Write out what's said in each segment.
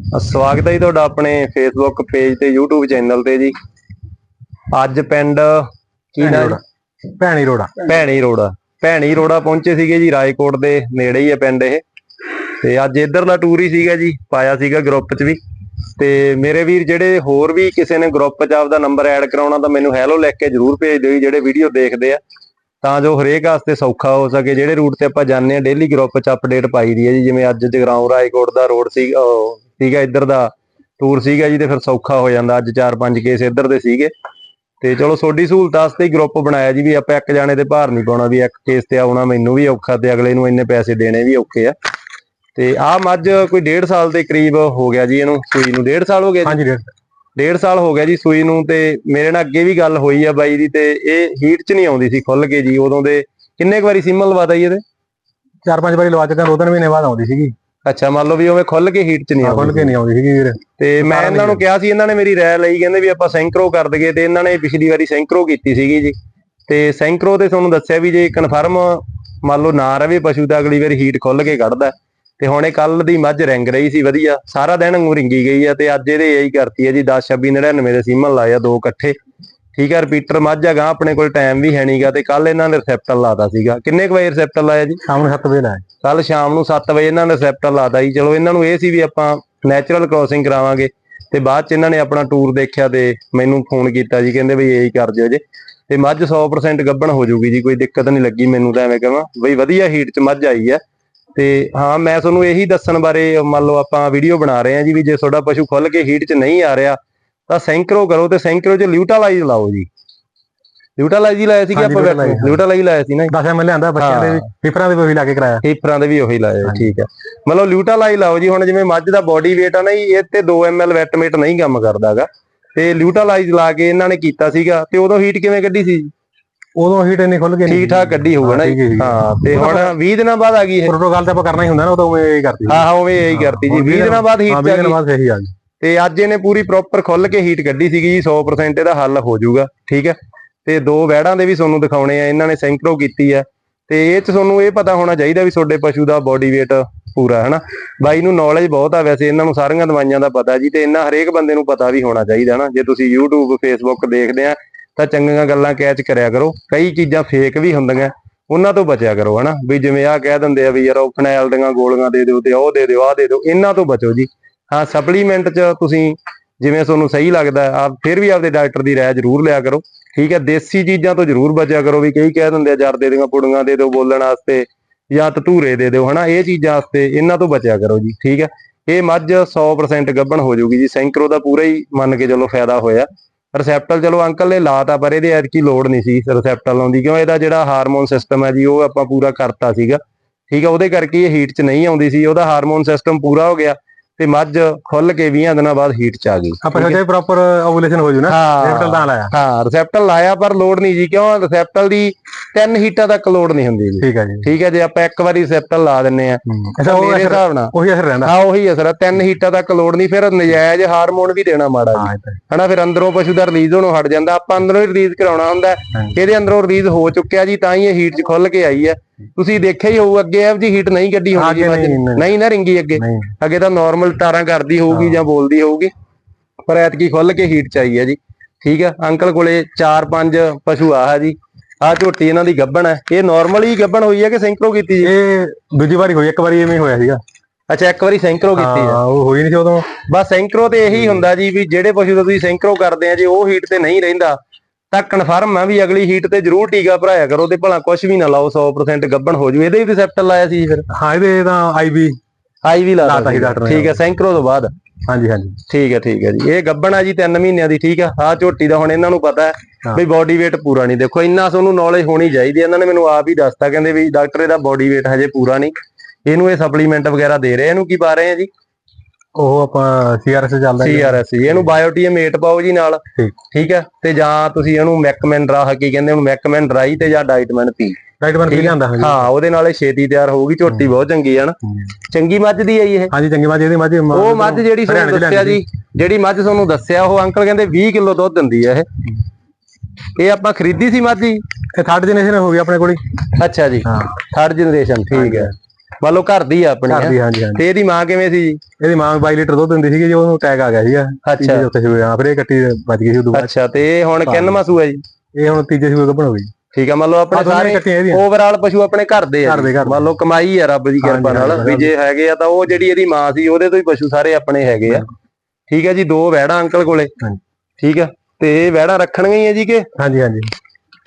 ਸਵਾਗਤ ਹੈ ਜੀ ਤੁਹਾਡਾ ਆਪਣੇ ਫੇਸਬੁੱਕ ਪੇਜ ਤੇ YouTube ਚੈਨਲ ਤੇ ਜੀ। ਅੱਜ ਪਿੰਡ ਕੀ ਨਾਮ ਭੈਣੀ ਰੋੜਾ। ਭੈਣੀ ਰੋੜਾ। ਭੈਣੀ ਰੋੜਾ ਪਹੁੰਚੇ ਸੀਗੇ ਜੀ ਰਾਏਕੋਟ ਦੇ ਨੇੜੇ ਹੀ ਹੈ ਪਿੰਡ ਇਹ। ਤੇ ਅੱਜ ਇਧਰਲਾ ਟੂਰ ਹੀ ਸੀਗਾ ਜੀ ਪਾਇਆ ਸੀਗਾ ਗਰੁੱਪ 'ਚ ਵੀ। ਤੇ ਮੇਰੇ ਵੀਰ ਜਿਹੜੇ ਹੋਰ ਵੀ ਕਿਸੇ ਨੇ ਗਰੁੱਪ 'ਚ ਆਪਦਾ ਨੰਬਰ ਐਡ ਕਰਾਉਣਾ ਤਾਂ ਮੈਨੂੰ ਹੈਲੋ ਲਿਖ ਕੇ ਜਰੂਰ ਭੇਜ ਦਿਓ ਜਿਹੜੇ ਵੀਡੀਓ ਦੇਖਦੇ ਆ। ਤਾਂ ਜੋ ਹਰੇਕ ਵਾਸਤੇ ਸੌਖਾ ਹੋ ਸਕੇ ਜਿਹੜੇ ਰੂਟ ਤੇ ਆਪਾਂ ਜਾਂਦੇ ਆ ਡੇਲੀ ਗਰੁੱਪ 'ਚ ਅਪਡੇਟ ਪਾਈ ਦੀ ਹੈ ਜੀ ਜਿਵੇਂ ਅੱਜ ਜਗਰਾਉਂ ਰਾਏਕੋਟ ਦਾ ਰੋਡ ਸੀ ਉਹ ਸੀਗਾ ਇੱਧਰ ਦਾ ਟੂਰ ਸੀਗਾ ਜੀ ਤੇ ਫਿਰ ਸੌਖਾ ਹੋ ਜਾਂਦਾ ਅੱਜ 4-5 ਕੇਸ ਇੱਧਰ ਦੇ ਸੀਗੇ। ਤੇ ਚਲੋ ਤੁਹਾਡੀ ਸਹੂਲਤ ਵਾਸਤੇ ਹੀ ਗਰੁੱਪ ਬਣਾਇਆ ਜੀ ਵੀ ਆਪਾਂ ਇੱਕ ਜਾਣੇ ਤੇ ਭਾਰ ਨਹੀਂ ਪਾਉਣਾ ਵੀ ਇੱਕ ਕੇਸ ਤੇ ਆਉਣਾ ਮੈਨੂੰ ਵੀ ਔਖਾ ਤੇ ਅਗਲੇ ਨੂੰ ਇੰਨੇ ਪੈਸੇ ਦੇਣੇ ਵੀ ਔਖੇ ਆ। ਤੇ ਆਹ ਮੱਝ ਕੋਈ 1.5 ਸਾਲ ਦੇ ਕਰੀਬ ਹੋ ਗਿਆ ਜੀ ਇਹਨੂੰ ਸੂਈ ਨੂੰ। 1.5 ਸਾਲ ਹੋ ਗਿਆ ਜੀ? ਹਾਂਜੀ ਡੇਢ ਡੇਢ ਸਾਲ ਹੋ ਗਿਆ ਜੀ ਸੂਈ ਨੂੰ ਤੇ ਮੇਰੇ ਨਾਲ ਅੱਗੇ ਵੀ ਗੱਲ ਹੋਈ ਆ ਬਾਈ ਦੀ ਤੇ ਇਹ ਹੀਟ 'ਚ ਨਹੀਂ ਆਉਂਦੀ ਸੀ ਖੁੱਲ ਕੇ ਜੀ। ਉਦੋਂ ਦੇ ਕਿੰਨੇ ਕੁ ਵਾਰੀ ਸੀਮਾ ਲਵਾਤਾ ਜੀ ਇਹਦੇ? ਚਾਰ ਪੰਜ ਵਾਰੀ ਲਵਾ ਚੁੱਕਾ ਦੋ ਤਿੰਨ ਮਹੀਨੇ ਬਾਅਦ ਆਉਂਦੀ ਸੀਗੀ। ਅੱਛਾ ਮੰਨ ਲਓ ਵੀ ਉਵੇਂ ਖੁੱਲ ਕੇ ਹੀਟ 'ਚ ਨਹੀਂ ਆ ਖੁੱਲ ਆਉਂਦੀ ਕੇ ਨਹੀਂ ਆਉਂਦੀ ਸੀਗੀ ਵੀਰ। ਤੇ ਮੈਂ ਇਹਨਾਂ ਨੂੰ ਕਿਹਾ ਸੀ ਇਹਨਾਂ ਨੇ ਮੇਰੀ ਰਾਏ ਲਈ ਕਹਿੰਦੇ ਵੀ ਆਪਾਂ ਸੈਂਕਰੋ ਕਰ ਦਈਏ ਤੇ ਇਹਨਾਂ ਨੇ ਪਿਛਲੀ ਵਾਰੀ ਸੈਂਕਰੋ ਕੀਤੀ ਸੀਗੀ ਜੀ। ਤੇ ਸੈਂਕਰੋ ਤੇ ਤੁਹਾਨੂੰ ਦੱਸਿਆ ਵੀ ਜੇ ਕਨਫਰਮ ਮੰਨ ਲਓ ਨਾ ਰਵੇ ਪਸ਼ੂ ਤਾਂ ਅਗਲੀ ਵਾਰੀ ਹੀਟ ਖੁੱਲ ਕੇ ਕੱਢਦਾ। ਤੇ ਹੁਣ ਇਹ ਕੱਲ ਦੀ ਮੱਝ ਰਿੰਗ ਰਹੀ ਸੀ ਵਧੀਆ। ਸਾਰਾ ਦਿਨ ਵਾਂਗੂ ਰਿੰਗੀ ਗਈ ਆ ਤੇ ਅੱਜ ਇਹਦੇ ਇਹੀ ਕਰਤੀ ਹੈ ਜੀ 10 26 99 ਦੇ ਸੀਮਨ ਲਾਇਆ ਦੋ ਇਕੱਠੇ। ਠੀਕ ਹੈ ਰਿਪੀਟਰ ਮੱਝ ਹੈਗਾ ਆਪਣੇ ਕੋਲ ਟਾਈਮ ਵੀ ਹੈ ਨਹੀਂਗਾ ਤੇ ਕੱਲ ਇਹਨਾਂ ਨੇ ਰਿਸੈਪਟਰ ਲਾਤਾ ਸੀਗਾ। ਕਿੰਨੇ ਕੁ ਵਜੇ ਰਿਸੈਪਟਰ ਲਾਇਆ ਜੀ? ਸ਼ਾਮ ਨੂੰ 7 ਵਜੇ ਲਾਇਆ। ਕੱਲ ਸ਼ਾਮ ਨੂੰ 7 ਵਜੇ ਇਹਨਾਂ ਨੇ ਰਿਸੈਪਟਰ ਲਾਤਾ ਜੀ। ਚਲੋ ਇਹਨਾਂ ਨੂੰ ਇਹ ਸੀ ਵੀ ਆਪਾਂ ਨੈਚੁਰਲ ਕ੍ਰੋਸਿੰਗ ਕਰਾਵਾਂਗੇ ਤੇ ਬਾਅਦ ਚ ਇਹਨਾਂ ਨੇ ਆਪਣਾ ਟੂਰ ਦੇਖਿਆ ਤੇ ਮੈਨੂੰ ਫੋਨ ਕੀਤਾ ਜੀ ਕਹਿੰਦੇ ਬਈ ਇਹੀ ਕਰ ਜਿਓ ਜੇ। ਤੇ ਮੱਝ 100% ਗੱਭਣ ਹੋ ਜਾਊਗੀ ਜੀ ਕੋਈ ਦਿੱਕਤ ਨਹੀਂ ਲੱਗੀ ਮੈਨੂੰ ਤਾਂ ਐਵੇਂ ਕਹਾਂ। ਬਈ ਵਧੀਆ ਹੀਟ ਚ ਮੱਝ ਆਈ ਹੈ। ਤੇ ਹਾਂ ਮੈਂ ਤੁਹਾਨੂੰ ਇਹੀ ਦੱਸਣ ਬਾਰੇ ਮੰਨ ਲਓ ਆਪਾਂ ਵੀਡੀਓ ਬਣਾ ਰਹੇ ਹਾਂ ਜੀ ਵੀ ਜੇ ਤੁਹਾਡਾ ਪਸ਼ੂ ਖੁੱਲ ਕੇ ਹੀਟ ਚ ਨਹੀਂ ਆ ਰਿਹਾ ਤਾਂ ਸੈਂਕਰੋ ਕਰੋ ਤੇ ਸੈਂਕਰੋ ਚ ਲਿਊਟਾਲਾਈਜ਼ ਲਾਓ ਜੀ। ਲਿਊਟਾਲਾਈਜ਼ ਹੀ ਲਾਇਆ ਸੀ ਕਿ ਆਪਾਂ ਲਿਊਟਾਲਾਈਜ਼। ਲਿਊਟਾਲਾਈਜ਼ ਲਾਇਆ ਸੀ ਨਾ 10 ਐਮਐਲ ਲਿਆਂਦਾ ਬੱਚਿਆਂ ਦੇ ਵੀ ਪੇਪਰਾਂ ਦੇ ਵੀ ਉਹੀ ਲਾ ਕੇ ਕਰਾਇਆ। ਹੀਪਰਾਂ ਦੇ ਵੀ ਉਹੀ ਲਾਏ ਆ, ਹਾਂਜੀ। ਠੀਕ ਹੈ। ਮਤਲਬ ਲਿਊਟਾ ਲਾਈ ਲਾਓ ਜੀ ਹੁਣ ਜਿਵੇਂ ਮੱਝ ਦਾ ਬਾਡੀ weight ਆ ਨਾ ਜੀ, ਇਹ ਤੇ 2 ml ਵੈਟਮੇਟ ਨਹੀਂ ਕੰਮ ਕਰਦਾਗਾ। ਤੇ ਲਿਊਟਾਲਾਈਜ਼ ਲਾ ਕੇ ਇਹਨਾਂ ਨੇ ਕੀਤਾ ਸੀਗਾ ਤੇ ਉਦੋਂ ਹੀਟ ਕਿਵੇਂ ਕੱਢੀ ਸੀ ਉਦੋਂ ਹੀਟ ਇੰਨੀ ਖੁੱਲ ਕੇ ਠੀਕ ਠਾਕ ਕੱਢੀ ਹੋਊਗਾ ਨਾ ਹਾਂ, ਹੈ, ਹੈ। ਹਾਂ ਤੇ ਹੁਣ 20 ਦਿਨਾਂ ਬਾਅਦ ਆ ਗਈ ਇਹ। ਪ੍ਰੋਟੋਕਾਲ ਤਾਂ ਆਪਾਂ ਕਰਨਾ ਹੀ ਹੁੰਦਾ ਨਾ ਉਦੋਂ ਉਵੇਂ ਹੀ ਕਰਦੀ ਹਾਂ ਹਾਂ ਉਵੇਂ ਇਹੀ ਕਰਤੀ ਜੀ। 20 ਦਿਨਾਂ ਬਾਅਦ ਹਾਂ ਹੀਟ 20 ਆ ਦਿਨਾਂ ਗਈ। ਬਾਅਦ ਸਹੀ ਆ ਗਈ। ਤੇ ਅੱਜ ਇਹਨੇ ਪੂਰੀ ਪ੍ਰੋਪਰ ਖੁੱਲ ਕੇ ਹੀਟ ਕੱਢੀ ਸੀਗੀ ਜੀ 100% ਇਹਦਾ ਹੱਲ ਹੋ ਜਾਊਗਾ, ਠੀਕ ਹੈ? ਤੇ ਦੋ ਵੈੜਾਂ ਦੇ ਵੀ ਤੁਹਾਨੂੰ ਦਿਖਾਉਣੇ ਆ, ਇਹਨਾਂ ਨੇ ਸੈਂਕਰੋ ਕੀਤੀ ਆ। ਤੇ ਇਹ ਚ ਤੁਹਾਨੂੰ ਇਹ ਪਤਾ ਹੋਣਾ ਚਾਹੀਦਾ ਵੀ ਤੁਹਾਡੇ ਪਸ਼ੂ ਦਾ ਬਾਡੀ weight ਪੂਰਾ ਹੈ ਬਾਈ ਨੂੰ ਨੌਲੇਜ ਬਹੁਤ ਆ ਵੈਸੇ, ਇਹਨਾਂ ਨੂੰ ਸਾਰੀਆਂ ਦਵਾਈਆਂ ਦਾ ਪਤਾ ਜੀ, ਤੇ ਇਹਨਾਂ ਹਰੇਕ ਬੰਦੇ ਨੂੰ ਪਤਾ ਵੀ ਹੋਣਾ ਚਾਹੀਦਾ ਨਾ ਜੇ ਤੁਸੀਂ YouTube, Facebook ਦੇਖਦੇ ਆ, ਤਾਂ ਚੰਗੀਆਂ ਗੱਲਾਂ ਕੈਚ ਕਰਿਆ ਕਰੋ। ਕਈ ਚੀਜ਼ਾਂ ਫੇਕ ਵੀ ਹੁੰਦੀਆਂ, ਉਹਨਾਂ ਤੋਂ ਬਚਿਆ ਕਰੋ, ਹਨਾ? ਵੀ ਜਿਵੇਂ ਆ ਕਹਿ ਦਿੰਦੇ ਆ ਵੀ ਯਾਰ, ਉਹ ਫਨੈਲ ਦੀਆਂ ਗੋਲੀਆਂ ਦੇ ਦਿਓ ਤੇ ਉਹ ਦੇ ਦਿਓ ਆ ਦੇ ਦਿਓ, ਇਹਨਾਂ ਤੋਂ ਬਚੋ ਜੀ। ਹਾਂ ਸਪਲੀਮੈਂਟ ਚ ਤੁਸੀਂ ਜਿਵੇਂ ਤੁਹਾਨੂੰ ਸਹੀ ਲੱਗਦਾ ਆਪ ਫਿਰ ਵੀ ਆਪਦੇ ਡਾਕਟਰ ਦੀ ਰਾਏ ਜ਼ਰੂਰ ਲਿਆ ਕਰੋ। ਠੀਕ ਹੈ, ਦੇਸੀ ਚੀਜ਼ਾਂ ਤੋਂ ਜ਼ਰੂਰ ਬਚਿਆ ਕਰੋ ਵੀ ਕਈ ਕਹਿ ਦਿੰਦੇ ਆ, ਜਰਦੇ ਦੀਆਂ ਪੁੜੀਆਂ ਦੇ ਦਿਓ ਬੋਲਣ ਵਾਸਤੇ ਜਾਂ ਧਤੂਰੇ ਦੇ ਦਿਓ, ਹਨਾ? ਇਹ ਚੀਜ਼ਾਂ ਵਾਸਤੇ ਇਹਨਾਂ ਤੋਂ ਬਚਿਆ ਕਰੋ ਜੀ, ਠੀਕ ਹੈ? ਇਹ ਮੱਝ 100% ਗੱਭਣ ਹੋ ਜਾਊਗੀ ਜੀ ਸੈਂਕਰੋ ਦਾ ਪੂਰਾ ਹੀ ਮੰਨ ਕੇ ਚਲੋ ਫਾਇਦਾ ਹੋਇਆ। ਰਿਸੈਪਟਲ ਚਲੋ ਅੰਕਲ ਨੇ ਲਾਤਾ, ਪਰ ਇਹਦੇ ਐਤਕੀ ਲੋੜ ਨਹੀਂ ਸੀ ਰਿਸੈਪਟਲ ਲਾਉਂਦੀ ਕਿਉਂ? ਇਹਦਾ ਜਿਹੜਾ ਹਾਰਮੋਨ ਸਿਸਟਮ ਹੈ ਜੀ, ਉਹ ਆਪਾਂ ਪੂਰਾ ਕਰਤਾ ਸੀਗਾ। ਠੀਕ ਹੈ, ਉਹਦੇ ਕਰਕੇ ਇਹ ਹੀਟ 'ਚ ਨਹੀਂ ਆਉਂਦੀ ਸੀ, ਉਹਦਾ ਹਾਰਮੋਨ ਸਿਸਟਮ ਪੂਰਾ ਹੋ ਗਿਆ। ਤੇ ਮੱਝ ਖੁੱਲ ਕੇ 20 ਦਿਨਾਂ ਬਾਅਦ ਹੀਟ 'ਚ ਆ ਗਈ। ਆਪਾਂ ਸੋਚਿਆ ਪ੍ਰੋਪਰ ਓਵੂਲੇਸ਼ਨ ਹੋ ਜੂ ਨਾ। ਹਾਂ। ਰੇਪਟਲ ਤਾਂ ਲਾਇਆ। ਹਾਂ ਰਿਸੈਪਟਲ ਲਾਇਆ ਪਰ ਲੋਡ ਨਹੀਂ ਜੀ ਕਿਉਂ? ਰਿਸੈਪਟਲ ਦੀ ਤਿੰਨ ਹੀਟਾਂ ਤੱਕ ਲੋਡ ਨਹੀਂ ਹੁੰਦੀ ਜੀ। ਠੀਕ ਹੈ ਜੀ। ਠੀਕ ਹੈ ਜੇ ਆਪਾਂ ਇੱਕ ਵਾਰੀ ਰਿਸੈਪਟਲ ਲਾ ਦਿੰਨੇ ਆ ਅੱਛਾ ਉਹ ਹਿਸਾਬ ਨਾਲ। ਉਹੀ ਅਸਰ ਰਹਿੰਦਾ। ਹਾਂ ਉਹੀ ਅਸਰ ਤਿੰਨ ਹੀਟਾਂ ਤੱਕ ਲੋਡ ਨਹੀਂ ਫਿਰ ਨਜਾਇਜ਼ ਹਾਰਮੋਨ ਵੀ ਦੇਣਾ ਮਾੜਾ ਜੀ। ਹਨਾ ਫਿਰ ਅੰਦਰੋਂ ਪਸ਼ੂ ਦਾ ਰਿਲੀਜ਼ ਹੋਣੋਂ ਹਟ ਜਾਂਦਾ। ਆਪਾਂ ਅੰਦਰੋਂ ਹੀ ਰਿਲੀਜ਼ ਕਰਾਉਣਾ ਹੁੰਦਾ। ਇਹਦੇ ਅੰਦਰੋਂ ਰਿਲੀਜ਼ ਹੋ ਚੁੱਕਿਆ ਜੀ ਤਾਂ ਹੀ ਇਹ ਹੀਟ 'ਚ ਖੁੱਲ ਕੇ ਆਈ ਹੈ। ਤੁਸੀਂ ਦੇਖਿਆ ਹੀ ਹੋਊ ਅੱਗੇ ਇਹੋ ਜੀ ਹੀਟ ਨਹੀਂ ਕੱਢੀ ਨੇ। ਨਹੀਂ, ਨਾ ਰਿੰਗੀ ਅੱਗੇ। ਅੱਗੇ ਤਾਂ ਨਾਰਮਲ ਟਾਰਾਂ ਕਰਦੀ ਹੋਊਗੀ ਜਾਂ ਬੋਲਦੀ ਹੋਊਗੀ। ਪਰ ਐਤਕੀ ਖੁੱਲ ਕੇ ਹੀਟ 'ਚ ਆਈ ਹੈ ਜੀ। ਠੀਕ ਹੈ ਅੰਕਲ ਕੋਲੇ 4-5 ਪਸ਼ੂ ਆਹ ਜੀ। ਆਹ ਝੋਟੀ ਇਹਨਾਂ ਦੀ ਗੱਭਣ ਹੈ। ਇਹ ਨਾਰਮਲ ਹੀ ਗੱਭਣ ਹੋਈ ਹੈ ਕਿ ਸੈਂਕਰੋ ਕੀਤੀ ਜੀ? ਇਹ ਦੂਜੀ ਵਾਰੀ ਹੋਈ ਇੱਕ ਵਾਰੀ ਐਵੇਂ ਹੋਇਆ ਸੀਗਾ। ਅੱਛਾ ਇੱਕ ਵਾਰੀ ਸੈਂਕਰੋ ਕੀਤੀ ਹਾਂ। ਉਹ ਹੋਈ ਨਹੀਂ ਸੀ ਉਦੋਂ। ਬਸ ਸੈਂਕਰੋ ਤੇ ਇਹੀ ਹੁੰਦਾ ਜੀ ਵੀ ਜਿਹੜੇ ਪਸ਼ੂ ਦਾ ਤੁਸੀਂ ਸੈਂਕਰੋ ਕਰਦੇ ਆ ਜੇ ਉਹ ਹੀਟ ਤੇ ਨਹੀਂ ਰਹਿੰਦਾ। ਤਾਂ ਕਨਫਰਮ ਆ ਵੀ ਅਗਲੀ ਹੀਟ ਤੇ ਜ਼ਰੂਰ ਟੀਕਾ ਭਰਾਇਆ ਕਰੋ ਤੇ ਭਲਾ ਕੁਝ ਵੀ ਨਾ ਲਾਓ 100% ਗੱਭਣ ਹੋ ਜੂ। ਇਹਦੇ ਵੀ ਰਿਸੈਪਟਰ ਲਾਇਆ ਸੀ ਫਿਰ? ਹਾਂ ਇਹਦੇ ਤਾਂ ਆਈਬੀ ਆਈ ਵੀ ਲਾਤਾ ਸੀ। ਡਾਕਟਰ। ਠੀਕ ਹੈ ਸੈਂਕਰੋ ਤੋਂ ਬਾਅਦ। ਹਾਂਜੀ ਹਾਂਜੀ। ਠੀਕ ਹੈ ਠੀਕ ਹੈ ਜੀ। ਇਹ ਗੱਭਣ ਆ ਜੀ 3 ਮਹੀਨਿਆਂ ਦੀ ਠੀਕ ਆ? ਆਹ ਝੋਟੀ ਦਾ ਹੁਣ ਇਹਨਾਂ ਨੂੰ ਪਤਾ ਹੈ ਹਾਂ। ਵੀ ਬਾਡੀ weight ਪੂਰਾ ਨਹੀਂ। ਦੇਖੋ ਇੰਨਾ ਤੁਹਾਨੂੰ ਨੌਲੇਜ ਹੋਣੀ ਚਾਹੀਦੀ ਹੈ। ਇਹਨਾਂ ਨੇ ਮੈਨੂੰ ਆਪ ਹੀ ਦੱਸਤਾ ਕਹਿੰਦੇ ਵੀ ਡਾਕਟਰ ਇਹਦਾ ਬਾਡੀ weight ਹਜੇ ਪੂਰਾ ਨਹੀਂ। ਇਹਨੂੰ ਇਹ ਸਪਲੀਮੈਂਟ ਵਗੈਰਾ ਦੇ ਰਹੇ ਆ। ਇਹਨੂੰ ਕੀ ਪਾ ਰਹੇ ਆ ਜੀ? ਉਹ ਆਪਾਂ ਸੀਆਰਐਸ ਚੱਲਦਾ। ਸੀਆਰਐਸ ਇਹਨੂੰ ਬਾਇਓਟੀਐਮ 8 ਪਾਓ ਜੀ ਨਾਲ। ਠੀਕ। ਹੈ? ਤੇ ਜਾਂ ਤੁਸੀਂ ਇਹਨੂੰ ਮੈਕਮੈਨ ਡਰਾ ਕੀ ਕਹਿੰਦੇ ਉਹਨੂੰ ਮੈਕਮੈਨ ਡਰਾਈ ਤੇ ਜਾਂ ਡਾਈਟਮੈਨ ਪੀ ਰਾਈਟ ਬਨ ਕੀ ਲਿਆਂਦਾ ਹਾਂ ਉਹਦੇ ਨਾਲ ਇਹ ਛੇਤੀ ਤਿਆਰ ਹੋਊਗੀ ਝੋਟੀ ਬਹੁਤ ਚੰਗੀ ਹੈ ਨਾ। ਚੰਗੀ ਮੱਝ ਦੀ ਹੈ ਇਹ। ਹਾਂਜੀ ਚੰਗੀ ਮੱਝ ਇਹਦੀ ਮੱਝ ਉਹ ਮੱਝ ਜਿਹੜੀ ਤੁਹਾਨੂੰ ਦੱਸਿਆ ਜੀ ਜਿਹੜੀ ਮੱਝ ਤੁਹਾਨੂੰ ਦੱਸਿਆ ਉਹ ਅੰਕਲ ਕਹਿੰਦੇ 20 ਕਿਲੋ ਦੁੱਧ ਦਿੰਦੀ ਹੈ ਇਹ। ਇਹ ਆਪਾਂ ਖਰੀਦੀ ਸੀ ਮੱਝ ਜੀ? ਇਹ ਥਰਡ ਜਨਰੇਸ਼ਨ ਹੋ ਗਈ ਆਪਣੇ ਕੋਲ ਅੱਛਾ ਜੀ। ਹਾਂ। ਥਰਡ ਜਨਰੇਸ਼ਨ ਠੀਕ ਹੈ। ਮੰਨ ਲਓ ਘਰ ਦੀ ਆ ਆਪਣੀ ਘਰ। ਦੀ ਹਾਂਜੀ ਹਾਂਜੀ। ਤੇ ਇਹਦੀ ਮਾਂ ਕਿਵੇਂ ਸੀ? ਜੀ ਇਹਦੀ ਮਾਂ 22 ਲੀਟਰ ਦੁੱਧ ਦਿੰਦੀ ਸੀਗੀ ਜੀ ਉਹਨੂੰ ਟੈਗ ਆ ਗਿਆ ਸੀਗਾ। ਅੱਛਾ। ਸੂਏ ਆ ਫਿਰ ਇਹ ਕੱਟੀ ਬਚ ਗਈ ਸੀ ਉਦੋਂ ਬਾਅਦ। ਅੱਛਾ ਤੇ ਇਹ ਹੁਣ ਕਿੰਨਵਾਂ ਸੂਆ ਜੀ? ਇਹ ਹੁਣ ਤੀਜੇ ਸੂਏ ਗੱਭਣ ਹੋ ਗਈ ਠੀਕ ਆ ਮੰਨ ਲਓ ਆ ਆਪਣੇ ਸਾਰੇ ਓਵਰਆਲ ਪਸ਼ੂ ਆਪਣੇ ਘਰ ਦੇ ਆ। ਮੰਨ ਲਓ ਕਮਾਈ ਆ ਰੱਬ ਦੀ ਕਿਰਪਾ ਨਾਲ ਵੀ ਜੇ ਹੈਗੇ ਆ ਤਾਂ ਉਹ ਜਿਹੜੀ ਇਹਦੀ ਮਾਂ ਸੀ ਉਹਦੇ ਤੋਂ ਹੀ ਪਸ਼ੂ ਸਾਰੇ ਆਪਣੇ ਹੈਗੇ ਆ। ਠੀਕ ਹੈ ਜੀ ਦੋ ਵਹਿੜਾਂ ਅੰਕਲ ਕੋਲੇ। ਹਾਂਜੀ। ਠੀਕ ਆ ਤੇ ਇਹ ਵਹਿੜਾਂ ਰੱਖਣੀਆਂ ਹੀ ਆ ਜੀ ਕਿ? ਹਾਂਜੀ ਹਾਂਜੀ।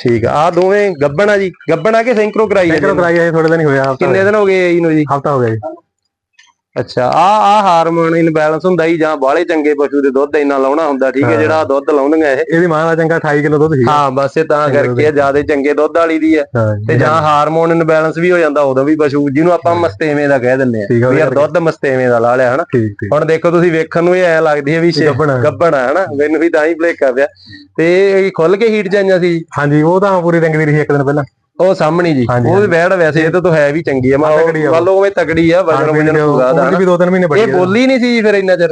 ਠੀਕ ਆ। ਆ ਦੋਵੇਂ ਗੱਬਣ ਆ ਜੀ। ਗੱਬਣ ਆ ਕਿ ਸੈਂਕਰੋ ਕਰਾਈ ਸਾਈਕਲ ਜੀ? ਕਰਾਈ ਆਏ ਥੋੜੇ ਦਿਨ ਹੀ ਹੋਇਆ ਹਫਤਾ ਕਿੰਨੇ ਦਿਨ ਹੋ ਗਏ ਇਹਨੂੰ ਜੀ? ਹਫਤਾ ਹੋ ਗਿਆ ਜੀ। ਅੱਛਾ ਆ ਆ ਹਾਰਮੋਨ ਇਨਬੈਲੈਂਸ ਹੁੰਦਾ ਹੀ ਜਾਂ ਬਾਹਲੇ ਚੰਗੇ ਪਸ਼ੂ ਦੇ ਦੁੱਧ ਇੰਨਾ ਲਾਉਣਾ ਹੁੰਦਾ ਠੀਕ ਹੈ ਹਾਂ। ਜਿਹੜਾ ਦੁੱਧ ਲਾਉਂਦੀਆਂ ਇਹ। ਇਹਦੀ ਮਾਂ ਦਾ ਚੰਗਾ 28 ਕਿਲੋ ਦੁੱਧ ਸੀ ਹਾਂ ਬਸ ਇਹ ਤਾਂ ਕਰਕੇ ਜ਼ਿਆਦਾ ਚੰਗੇ ਦੁੱਧ ਵਾਲੀ ਦੀ ਹੈ। ਹਾਂ ਤੇ ਜਾਂ ਹਾਰਮੋਨ ਇਨਬੈਲੈਂਸ ਵੀ ਹੋ ਜਾਂਦਾ ਉਦੋਂ ਵੀ ਪਸ਼ੂ ਜਿਹਨੂੰ ਆਪਾਂ ਮਸਤੇਵੇਂ ਦਾ ਕਹਿ ਦਿੰਦੇ ਆ, ਵੀ ਯਾਰ ਦੁੱਧ ਮਸਤੇਵੇਂ ਦਾ ਲਾ ਲਿਆ ਹਨਾ। ਹੁਣ ਦੇਖੋ ਤੁਸੀਂ ਵੇਖਣ ਨੂੰ ਇਹ ਐ ਲੱਗਦੀ ਹੈ ਵੀ ਗੱਭਣ ਆ ਹਨਾ। ਮੈਨੂੰ ਵੀ ਤਾਂ ਹੀ ਭਲੇਖਾ ਪਿਆ। ਤੇ ਇਹ ਖੁੱਲ ਕੇ ਹੀਟ ਜਾਈਆਂ ਸੀ। ਹਾਂਜੀ ਉਹ ਤਾਂ ਪੂਰੀ ਰੰਗ ਦੀ ਰਹੀ ਇੱਕ ਦਿਨ ਪਹਿਲਾਂ। ਉਹ ਸਾਹਮਣੀ ਜੀ। ਉਹ ਵੀ ਵੈੜ ਵੈਸੇ ਇਹ ਤਾਂ ਹੈ ਵੀ ਚੰਗੀ ਆ। ਮੰਨ ਤਕੜੀ ਆ ਲਓ ਉਵੇਂ ਤਗੜੀ ਆ ਵਜਨ ਵਜਨ ਪੂਰਾ ਦਾ ਵੀ ਦੋ ਤਿੰਨ ਮਹੀਨੇ ਬੜੀ ਇਹ ਬੋਲੀ ਨਹੀਂ ਸੀ ਜੀ ਫਿਰ ਇੰਨਾ ਚਿਰ।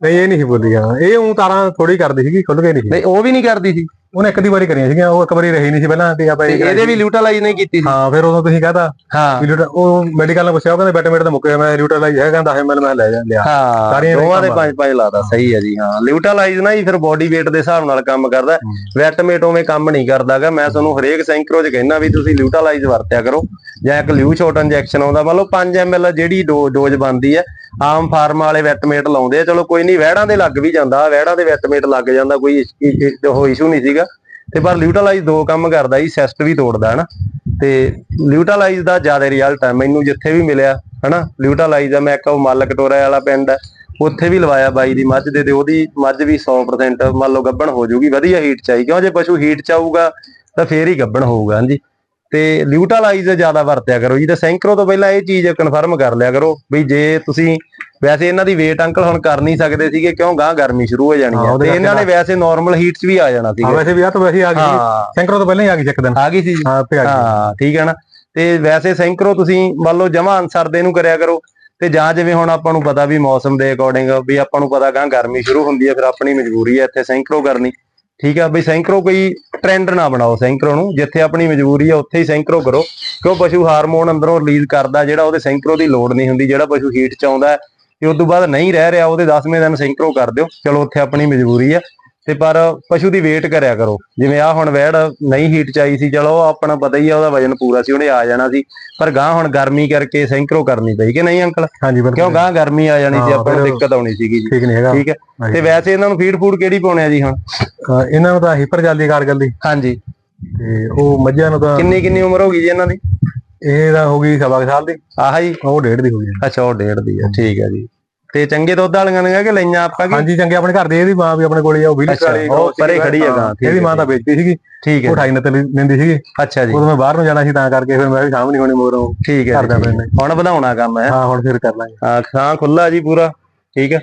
ਨਹੀਂ ਇਹ ਨਹੀਂ ਸੀ ਬੋਲੀ ਹਾਂ। ਇਹ ਉਹ ਤਾਰਾਂ ਥੋੜੀ ਕਰਦੀ ਸੀਗੀ ਖੁੱਲ ਕੇ ਨਹੀਂ ਨਹੀਂ ਉਹ ਵੀ ਨਹੀਂ ਕਰਦੀ ਸੀ। ਉਹਨੇ ਇੱਕ ਦੀ ਵਾਰੀ ਕਰੀਆਂ ਸੀਗੀਆਂ ਉਹ ਇੱਕ ਵਾਰੀ ਰਹੀ ਨਹੀਂ ਸੀ ਪਹਿਲਾਂ ਤੇ ਆਪਾਂ ਤੇ ਇਹ ਇਹਦੇ ਵੀ ਲਿਊਟਲਾਈਜ਼ ਨਹੀਂ ਕੀਤੀ ਸੀ। ਹਾਂ ਫਿਰ ਉਦੋਂ ਤੁਸੀਂ ਕਹਤਾ ਹਾਂ। ਵੀ ਉਹ ਮੈਡੀਕਲ ਨੇ ਪੁੱਛਿਆ ਉਹ ਕਹਿੰਦੇ ਬੈਟਮੇਟ ਤਾਂ ਮੁੱਕੇ ਮੈਂ ਲੀਟਰ ਲਈ ਹੈਗਾ 10 ml ਮੈਂ ਲੈ ਜਾ ਲਿਆ। ਹਾਂ ਸਾਰੀਆਂ ਦੋਵਾਂ ਦੇ ਪੰਜ ਪੰਜ ਲਾਦਾ ਸਹੀ ਹੈ ਜੀ ਹਾਂ। ਲਿਊਟਲਾਈਜ਼ ਨਾ ਹੀ ਫਿਰ ਬੋਡੀ weight ਦੇ ਹਿਸਾਬ ਨਾਲ ਕੰਮ ਕਰਦਾ। ਵੈਟਮੇਟ ਉਵੇਂ ਕੰਮ ਨਹੀਂ ਕਰਦਾਗਾ। ਮੈਂ ਤੁਹਾਨੂੰ ਹਰੇਕ ਸੈਂਕਰੋ 'ਚ ਕਹਿਣਾ ਵੀ ਤੁਸੀਂ ਲਿਊਟਲਾਈਜ਼ ਵਰਤਿਆ ਕਰੋ। ਜਾਂ ਇੱਕ ਲਿਊ ਸ਼ਾਟ ਇੰਜੈਕਸ਼ਨ ਆਉਂਦਾ ਮੰਨ ਲਓ 5 ml ਜਿਹੜੀ ਡੋਜ਼ ਬਣਦੀ ਹੈ ਆਮ ਫਾਰਮ ਵਾਲੇ ਵੈਟਮੇਟ ਲਾਉਂਦੇ ਆ। ਚਲੋ ਕੋਈ ਨਹੀਂ, ਵਹਿੜਾਂ ਦੇ ਲੱਗ ਵੀ ਜਾਂਦਾ। ਵਹਿੜਾਂ ਦੇ ਵੈਟਮੇਟ ਲੱਗ ਜਾਂਦਾ, ਕੋਈ ਉਹ ਇਸ਼ੂ ਨਹੀਂ ਸੀਗਾ। ਤੇ ਪਰ ਲਿਊਟਲਾਈਜ਼ ਦੋ ਕੰਮ ਕਰਦਾ ਜੀ ਸੈਸਟ ਵੀ ਤੋੜਦਾ, ਹਨਾ। ਤੇ ਲਿਊਟਲਾਈਜ਼ ਦਾ ਜ਼ਿਆਦਾ ਰਿਜ਼ਲਟ ਹੈ ਮੈਨੂੰ ਜਿੱਥੇ ਵੀ ਮਿਲਿਆ, ਹਨਾ ਲਿਊਟਾਲਾਈਜ਼ ਦਾ ਮੈਂ ਇੱਕ ਉਹ ਮੱਲ ਕਟੋਰਾ ਵਾਲਾ ਪਿੰਡ ਹੈ ਉੱਥੇ ਵੀ ਲਵਾਇਆ ਬਾਈ ਦੀ ਮੱਝ ਦੇ ਤੇ ਉਹਦੀ ਮੱਝ ਵੀ 100% ਮੰਨ ਲਓ ਗੱਬਣ ਹੋ ਜਾਊਗੀ। ਵਧੀਆ ਹੀਟ ਚਾਹੀ ਕਿਉਂ? ਜੇ ਪਸ਼ੂ ਹੀਟ ਚ ਤਾਂ ਫੇਰ ਹੀ ਗੱਬਣ ਹੋਊਗਾ, ਹਾਂਜੀ। ਤੇ ਲਿਊਟਲਾਈਜ਼ ਜ਼ਿਆਦਾ ਵਰਤਿਆ ਕਰੋ ਜੀ ਤੇ ਸੈਂਕਰੋ ਤੋਂ ਪਹਿਲਾਂ ਇਹ ਚੀਜ਼ ਕਨਫਰਮ ਕਰ ਲਿਆ ਕਰੋ ਵੀ ਜੇ ਤੁਸੀਂ ਵੈਸੇ ਇਹਨਾਂ ਦੀ ਵੇਟ ਅੰਕਲ ਹੁਣ ਕਰ ਨਹੀਂ ਸਕਦੇ ਸੀਗੇ ਕਿਉਂ ਗਾਂ ਗਰਮੀ ਸ਼ੁਰੂ ਹੋ ਜਾਣੀ ਹਾਂ, ਤੇ ਇਹਨਾਂ ਨੇ। ਵੈਸੇ ਨਾਰਮਲ ਹੀਟ ਚ ਵੀ ਆ ਜਾਣਾ ਸੀਗਾ। ਵੈਸੇ ਵੀ ਆ ਤਾਂ ਵੈਸੇ ਆ ਗਈ ਸੈਂਕਰੋ ਤੋਂ ਪਹਿਲਾਂ ਹੀ ਆ ਗਈ ਸੀ ਇੱਕ ਦਿਨ। ਆ ਗਈ ਸੀ ਹਾਂ ਤੇ ਆ ਗਈ। ਹਾਂ ਠੀਕ ਹੈ ਨਾ। ਤੇ ਵੈਸੇ ਸੈਂਕਰੋ ਤੁਸੀਂ ਮੰਨ ਲਓ ਜਮਾ ਅਨਸਰ ਦੇ ਨੂੰ ਕਰਿਆ ਕਰੋ ਤੇ ਜਾਂ ਜਿਵੇਂ ਹੁਣ ਆਪਾਂ ਨੂੰ ਪਤਾ ਵੀ ਮੌਸਮ ਦੇ ਅਕੋਰਡਿੰਗ ਵੀ ਆਪਾਂ ਨੂੰ ਪਤਾ ਗਾਂ ਗਰਮੀ ਸ਼ੁਰੂ ਹੁੰਦੀ ਹੈ ਫਿਰ ਆਪਣੀ ਮਜਬੂਰੀ ਹੈ ਇੱਥੇ ਸੈਂਕਰੋ ਕਰਨੀ। ਠੀਕ ਆ ਬਈ ਸੈਂਕਰੋ ਕੋਈ ਟ੍ਰੈਂਡ ਨਾ ਬਣਾਓ ਸੈਂਕਰੋ ਨੂੰ ਜਿੱਥੇ ਆਪਣੀ ਮਜਬੂਰੀ ਆ ਉੱਥੇ ਹੀ ਸੈਂਕਰੋ ਕਰੋ। ਕਿਉਂ ਪਸ਼ੂ ਹਾਰਮੋਨ ਅੰਦਰੋਂ ਰਿਲੀਜ਼ ਕਰਦਾ ਜਿਹੜਾ ਉਹਦੇ ਸੈਂਕਰੋ ਦੀ ਲੋੜ ਨਹੀਂ ਹੁੰਦੀ ਜਿਹੜਾ ਪਸ਼ੂ ਹੀਟ ਚ ਆਉਂਦਾ ਹੈ, ਤੇ ਉਸ ਤੋਂ ਬਾਅਦ ਨਹੀਂ ਰਹਿ ਰਿਹਾ ਉਹਦੇ 10ਵੇਂ ਦਿਨ ਸੈਂਕਰੋ ਕਰ ਦਿਓ। ਚਲੋ ਉੱਥੇ ਆਪਣੀ ਮਜਬੂਰੀ ਆ। ਤੇ ਪਰ ਪਸ਼ੂ ਦੀ ਵੇਟ ਕਰਿਆ ਕਰੋ। ਜਿਵੇਂ ਆ ਹੁਣ ਵੈੜ ਨਹੀਂ ਹੀਟ ਚ ਆਈ ਸੀ ਚਲੋ ਆਪਣਾ ਪਤਾ ਹੀ ਆ ਉਹਦਾ ਵਜਨ ਪੂਰਾ ਸੀ ਉਹਨੇ ਆ ਜਾਣਾ ਸੀ। ਪਰ ਗਾਂ ਹੁਣ ਗਰਮੀ ਕਰਕੇ ਸੈਂਕਰੋ ਕਰਨੀ ਪਈ ਕਿ ਨਹੀਂ ਅੰਕਲ? ਹਾਂਜੀ ਕਿਉਂ ਬਿਲਕੁਲ ਗਾਂ ਗਰਮੀ ਆ ਜਾਣੀ ਸੀ ਹਾਂ, ਆਪਾਂ ਨੂੰ ਦਿੱਕਤ ਆਉਣੀ ਸੀਗੀ ਜੀ। ਠੀਕ ਨਹੀਂ ਹੈਗਾ। ਠੀਕ ਹੈ? ਤੇ ਵੈਸੇ ਇਹਨਾਂ ਨੂੰ ਫੀਡ ਫੂਡ ਕਿਹੜੀ ਪਾਉਣੇ ਆ ਜੀ ਹੁਣ? ਇਹਨਾਂ ਨੂੰ ਤਾਂ ਹਿਪਰ ਜਲਦੀ ਕਾਰਗਲ ਦੀ। ਹਾਂਜੀ। ਤੇ ਉਹ ਮੱਝਾਂ ਨੂੰ ਤਾਂ ਕਿੰਨੀ ਕਿੰਨੀ ਉਮਰ ਹੋ ਗਈ ਜੀ ਇਹਨਾਂ ਦੀ? ਇਹ ਤਾਂ ਹੋ ਗਈ ਸਵਾ ਸਾਲ ਦੀ। ਆਹ ਜੀ। ਉਹ ਡੇਢ ਦੀ ਹੋ ਗਈ। ਅੱਛਾ ਉਹ ਡੇਢ ਦੀ ਆ। ਠੀਕ ਹੈ ਜੀ। ਤੇ ਚੰਗੇ ਦੁੱਧ ਵਾਲੀਆਂ ਨੇ ਕਿ ਲਈਆਂ ਆਪਾਂ ਕਿ? ਹਾਂਜੀ ਚੰਗੇ ਆਪਣੇ ਘਰ ਦੇ ਇਹਦੀ ਮਾਂ ਵੀ ਆਪਣੇ ਕੋਲ ਹੀ ਆ ਉਹ 20 ਲੀਟਰ ਅੱਛਾ, ਵਾਲੀ ਉਹ ਪਰੇ ਖੜੀ ਗਾਂ, ਠੀਕ ਇਹਦੀ ਹੈ, ਮਾਂ ਤਾਂ ਵੇਚਦੀ ਸੀਗੀ ਠੀਕ ਉਹ ਹੈ 28 ਨਤਲ ਲੈਂਦੀ ਸੀਗੀ। ਅੱਛਾ ਜੀ। ਉਦੋਂ ਮੈਂ ਬਾਹਰ ਨੂੰ ਜਾਣਾ ਸੀ ਤਾਂ ਕਰਕੇ ਫਿਰ ਮੈਂ ਵੀ ਸਾਹਮਣੇ ਹੋਣੀ ਮੋਰੋਂ ਠੀਕ ਹੈ ਘਰ ਦਾ ਜੀ, ਪਿੰਡ ਹੁਣ ਵਧਾਉਣਾ ਕੰਮ ਹੈ। ਹਾਂ ਹੁਣ ਫਿਰ ਕਰ ਲਾਂਗੇ। ਹਾਂ ਥਾਂ ਖੁੱਲਾ ਜੀ ਪੂਰਾ ਠੀਕ ਹੈ।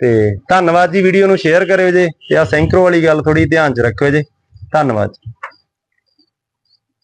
ਤੇ ਧੰਨਵਾਦ ਜੀ ਵੀਡੀਓ ਨੂੰ ਸ਼ੇਅਰ ਕਰਿਓ ਜੇ ਤੇ ਆ ਸੈਂਕਰੋ ਵਾਲੀ ਗੱਲ ਥੋੜੀ ਧਿਆਨ ਚ ਰੱਖਿਓ ਜੇ। ਧੰਨਵਾਦ